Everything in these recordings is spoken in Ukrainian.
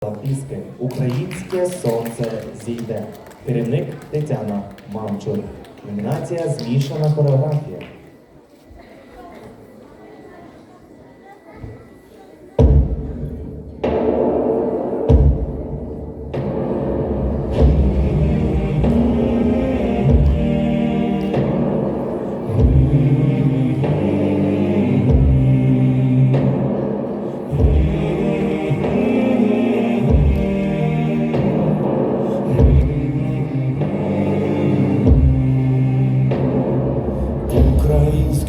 Піски Українське сонце зійде. Керівник Тетяна Мамчур. Номінація Змішана хореографія. Thank you.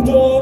Don't